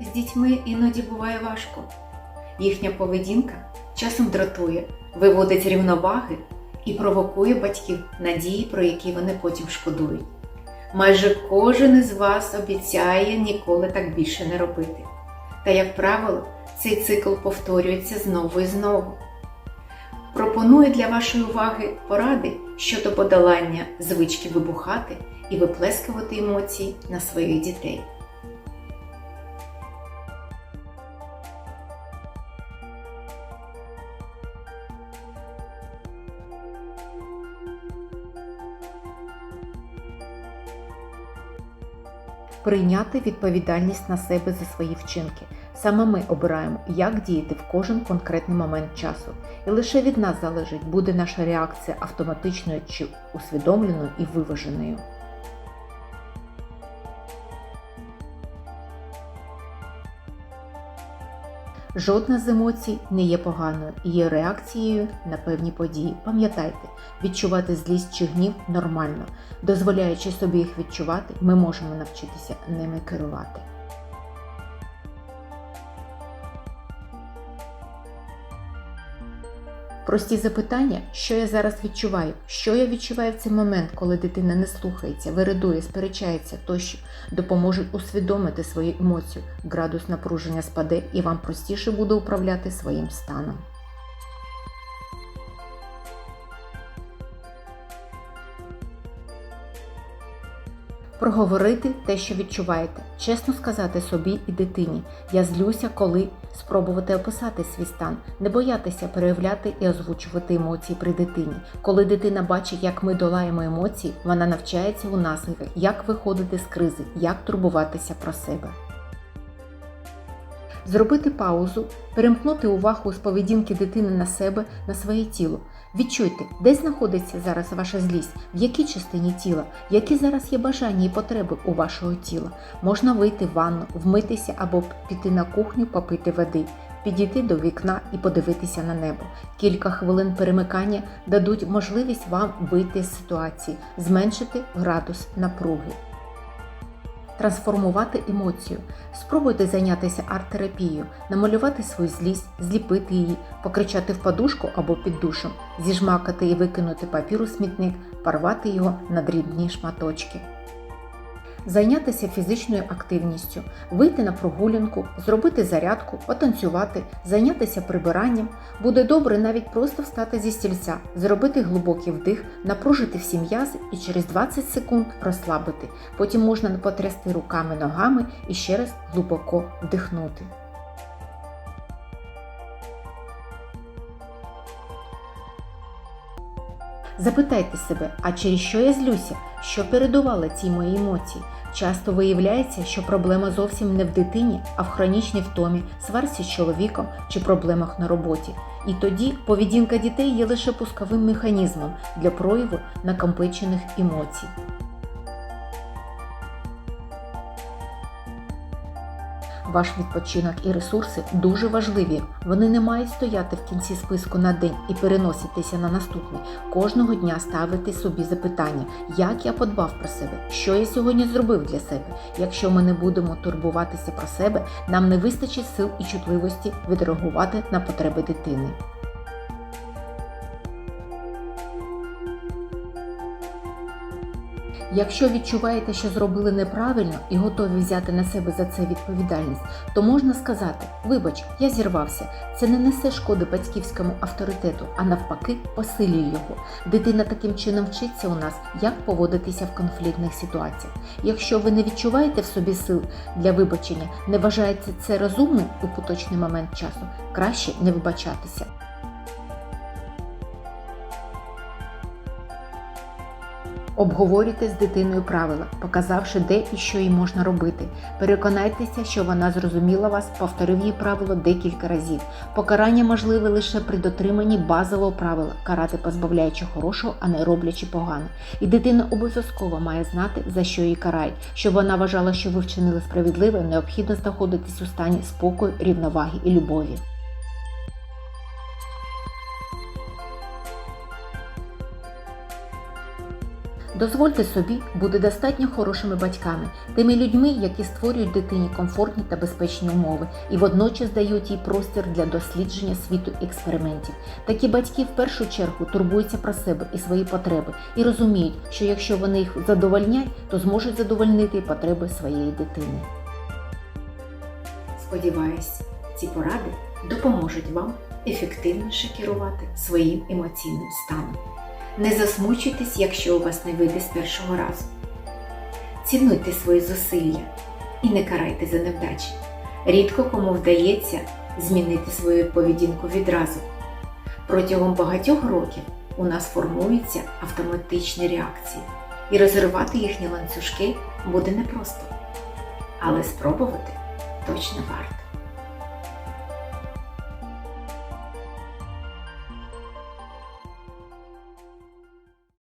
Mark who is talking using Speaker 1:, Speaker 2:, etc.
Speaker 1: З дітьми іноді буває важко. Їхня поведінка часом дратує, виводить рівноваги і провокує батьків надії, про які вони потім шкодують. Майже кожен із вас обіцяє ніколи так більше не робити. Та, як правило, цей цикл повторюється знову і знову. Пропоную для вашої уваги поради щодо подолання звички вибухати і виплескувати емоції на своїх дітей.
Speaker 2: Прийняти відповідальність на себе за свої вчинки. Саме ми обираємо, як діяти в кожен конкретний момент часу. І лише від нас залежить, буде наша реакція автоматичною чи усвідомленою і виваженою. Жодна з емоцій не є поганою і є реакцією на певні події. Пам'ятайте, відчувати злість чи гнів нормально. Дозволяючи собі їх відчувати, ми можемо навчитися ними керувати. Прості запитання, що я зараз відчуваю, що я відчуваю в цей момент, коли дитина не слухається, виридує, сперечається тощо, допоможуть усвідомити свою емоцію, градус напруження спаде і вам простіше буде управляти своїм станом. Проговорити те, що відчуваєте, чесно сказати собі і дитині. Я злюся, коли спробувати описати свій стан, не боятися переявляти і озвучувати емоції при дитині. Коли дитина бачить, як ми долаємо емоції, вона навчається у нас, як виходити з кризи, як турбуватися про себе. Зробити паузу, перемкнути увагу з поведінки дитини на себе, на своє тіло. Відчуйте, де знаходиться зараз ваша злість, в якій частині тіла, які зараз є бажання і потреби у вашого тіла. Можна вийти в ванну, вмитися або піти на кухню, попити води, підійти до вікна і подивитися на небо. Кілька хвилин перемикання дадуть можливість вам вийти з ситуації, зменшити градус напруги. Трансформувати емоцію. Спробуйте зайнятися арт-терапією, намалювати свою злість, зліпити її, покричати в подушку або під душем, зіжмакати і викинути папір у смітник, порвати його на дрібні шматочки. Зайнятися фізичною активністю, вийти на прогулянку, зробити зарядку, потанцювати, зайнятися прибиранням. Буде добре навіть просто встати зі стільця, зробити глибокий вдих, напружити всі м'язи і через 20 секунд розслабити. Потім можна потрясти руками, ногами і ще раз глибоко вдихнути. Запитайте себе, а через що я злюся? Що передувало ці мої емоції? Часто виявляється, що проблема зовсім не в дитині, а в хронічній втомі, сварці з чоловіком чи проблемах на роботі. І тоді поведінка дітей є лише пусковим механізмом для прояву накопичених емоцій. Ваш відпочинок і ресурси дуже важливі. Вони не мають стояти в кінці списку на день і переноситися на наступний. Кожного дня ставити собі запитання, як я подбав про себе, що я сьогодні зробив для себе. Якщо ми не будемо турбуватися про себе, нам не вистачить сил і чутливості відреагувати на потреби дитини. Якщо відчуваєте, що зробили неправильно і готові взяти на себе за це відповідальність, то можна сказати: Вибач, я зірвався. Це не несе шкоди батьківському авторитету, а навпаки, посилює його. Дитина таким чином вчиться у нас, як поводитися в конфліктних ситуаціях. Якщо ви не відчуваєте в собі сил для вибачення, не вважаєте це розумним у поточний момент часу, краще не вибачатися. Обговорюйте з дитиною правила, показавши, де і що їй можна робити. Переконайтеся, що вона зрозуміла вас, повторив її правило декілька разів. Покарання можливе лише при дотриманні базового правила карати позбавляючи хорошого, а не роблячи погане. І дитина обов'язково має знати, за що її карають. Щоб вона вважала, що ви вчинили справедливо, необхідно знаходитись у стані спокою, рівноваги і любові. Дозвольте собі бути достатньо хорошими батьками, тими людьми, які створюють дитині комфортні та безпечні умови і водночас дають їй простір для дослідження світу експериментів. Такі батьки в першу чергу турбуються про себе і свої потреби і розуміють, що якщо вони їх задовольнять, то зможуть задовольнити потреби своєї дитини.
Speaker 1: Сподіваюсь, ці поради допоможуть вам ефективніше керувати своїм емоційним станом. Не засмучуйтесь, якщо у вас не вийде з першого разу. Цінуйте свої зусилля і не карайте за невдачі. Рідко кому вдається змінити свою поведінку відразу. Протягом багатьох років у нас формуються автоматичні реакції, і розірвати їхні ланцюжки буде непросто. Але спробувати точно варто.